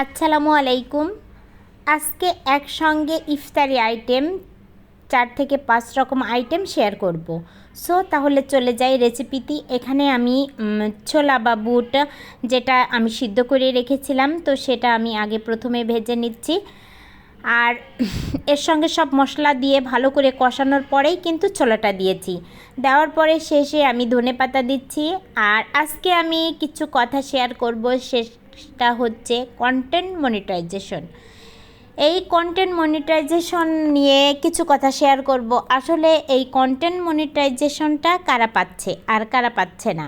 আসসালামু আলাইকুম। আজকে একসঙ্গে ইফতারি আইটেম চার থেকে পাঁচ রকম আইটেম শেয়ার করব। সো তাহলে চলে যাই রেসিপিটি এখানে আমি ছোলা বা বুট যেটা আমি সিদ্ধ করে রেখেছিলাম, তো সেটা আমি আগে প্রথমে ভেজে নিচ্ছি। আর এর সঙ্গে সব মশলা দিয়ে ভালো করে কষানোর পরেই কিন্তু ছোলাটা দিয়েছি। দেওয়ার পরে শেষে আমি ধনে পাতা দিচ্ছি। আর আজকে আমি কিছু কথা শেয়ার করব। সেটা হচ্ছে কন্টেন্ট মনিটাইজেশন এই কন্টেন্ট মনিটাইজেশন নিয়ে কিছু কথা শেয়ার করব। আসলে এই কন্টেন্ট মনিটাইজেশনটা কারা পাচ্ছে আর কারা পাচ্ছে না?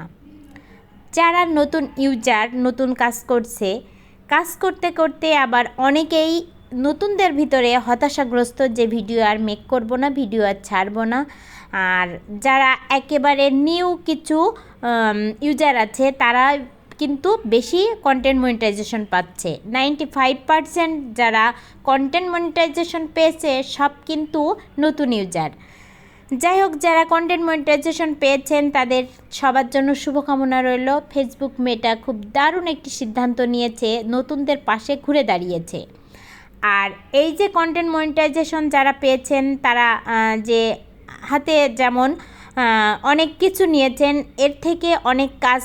যারা নতুন ইউজার নতুন কাজ করছে, কাজ করতে করতে আবার অনেকেই নতুনদের ভিতরে হতাশাগ্রস্ত যে ভিডিও আর মেক করব না ভিডিও আর ছাড়বো না। আর যারা একেবারে নিউ কিছু ইউজার আছে, তারা কিন্তু বেশি কন্টেন্ট মনিটাইজেশন পাচ্ছে। নাইনটি ফাইভ পারসেন্ট যারা কন্টেন্ট মনিটাইজেশন পেয়েছে, সব কিন্তু নতুন ইউজার যাই হোক, যারা কন্টেন্ট মনিটাইজেশন পেয়েছেন, তাদের সবার জন্য শুভকামনা রইল। ফেসবুক মেটা খুব দারুণ একটি সিদ্ধান্ত নিয়েছে, নতুনদের পাশে ঘুরে দাঁড়িয়েছে। আর এই যে কন্টেন্ট মনিটাইজেশন যারা পেয়েছেন, তারা যে হাতে যেমন অনেক কিছু নিয়েছেন, এর থেকে অনেক কাজ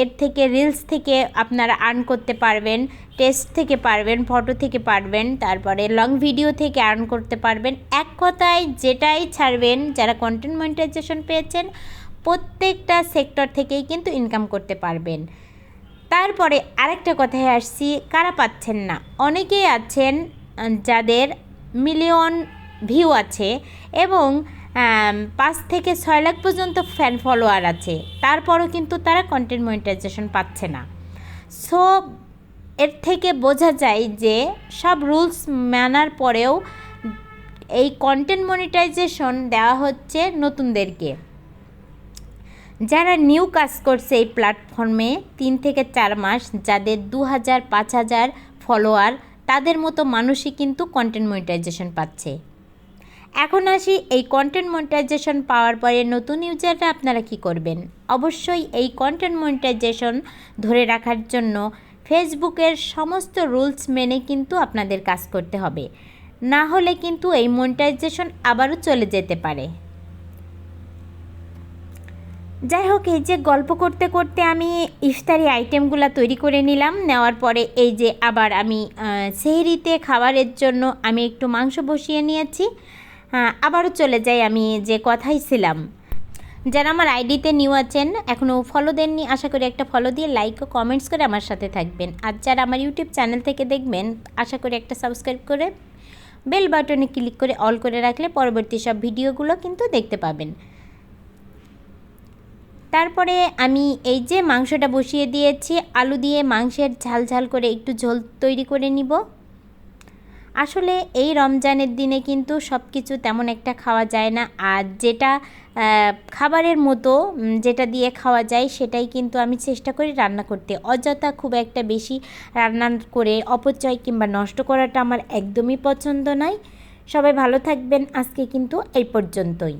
এর থেকে রিলস থেকে আপনারা আর্ন করতে পারবেন টেস্ট থেকে পারবেন ফটো থেকে পারবেন, তারপরে লং ভিডিও থেকে আর্ন করতে পারবেন। এক কথায় যেটাই ছাড়বেন, যারা কন্টেন্ট মনিটাইজেশন পেয়েছেন, প্রত্যেকটা সেক্টর থেকেই কিন্তু ইনকাম করতে পারবেন। তারপরে আরেকটা কথায় আসছি, কারা পাচ্ছেন না? অনেকেই আছেন যাদের মিলিয়ন ভিউ আছে এবং পাঁচ থেকে ছয় লাখ পর্যন্ত ফ্যান ফলোয়ার আছে। তারপরও কিন্তু তারা কন্টেন্ট মনিটাইজেশন পাচ্ছে না। সো এর থেকে বোঝা যায় যে সব রুলস মানার পরেও এই কন্টেন্ট মনিটাইজেশন দেওয়া হচ্ছে নতুনদেরকে। যারা নিউ কাজ করছে এই প্ল্যাটফর্মে তিন থেকে চার মাস যাদের দু হাজার, পাঁচ হাজার ফলোয়ার তাদের মতো মানুষই কিন্তু কন্টেন্ট মনিটাইজেশন পাচ্ছে। এখন আসি এই কন্টেন্ট মনিটাইজেশন পাওয়ার পরে নতুন ইউজাররা আপনারা কি করবেন? অবশ্যই এই কন্টেন্ট মনিটাইজেশন ধরে রাখার জন্য ফেসবুকের সমস্ত রুলস মেনে কিন্তু আপনাদের কাজ করতে হবে। না হলে কিন্তু এই মনিটাইজেশন আবারও চলে যেতে পারে। যাই হোক, এই যে গল্প করতে করতে আমি ইফতারি আইটেমগুলো তৈরি করে নিলাম। নেওয়ার পরে এই যে আবার আমি সেহরিতে খাবারের জন্য আমি একটু মাংস বসিয়ে নিয়েছি। আবারও চলে যাই আমি যে কথাই ছিলাম। যারা আমার আইডিতে নিউ আছেন, এখনও ফলো দেননি, আশা করি একটা ফলো দিয়ে লাইক ও কমেন্টস করে আমার সাথে থাকবেন। আর যারা আমার ইউটিউব চ্যানেল থেকে দেখবেন, আশা করি একটা সাবস্ক্রাইব করে বেল বাটনে ক্লিক করে অল করে রাখলে পরবর্তী সব ভিডিওগুলো কিন্তু দেখতে পাবেন। তারপরে আমি এই যে মাংসটা বসিয়ে দিয়েছি, আলু দিয়ে মাংসের ঝাল ঝাল করে একটু ঝোল তৈরি করে নিব। আসলে এই রমজানের দিনে কিন্তু সব কিছু তেমন একটা খাওয়া যায় না। আর যেটা খাবারের মতো যেটা দিয়ে খাওয়া যায় সেটাই কিন্তু আমি চেষ্টা করি রান্না করতে। অযথা খুব একটা বেশি রান্না করে অপচয় কিংবা নষ্ট করাটা আমার একদমই পছন্দ নয়। সবাই ভালো থাকবেন। আজকে কিন্তু এই পর্যন্তই।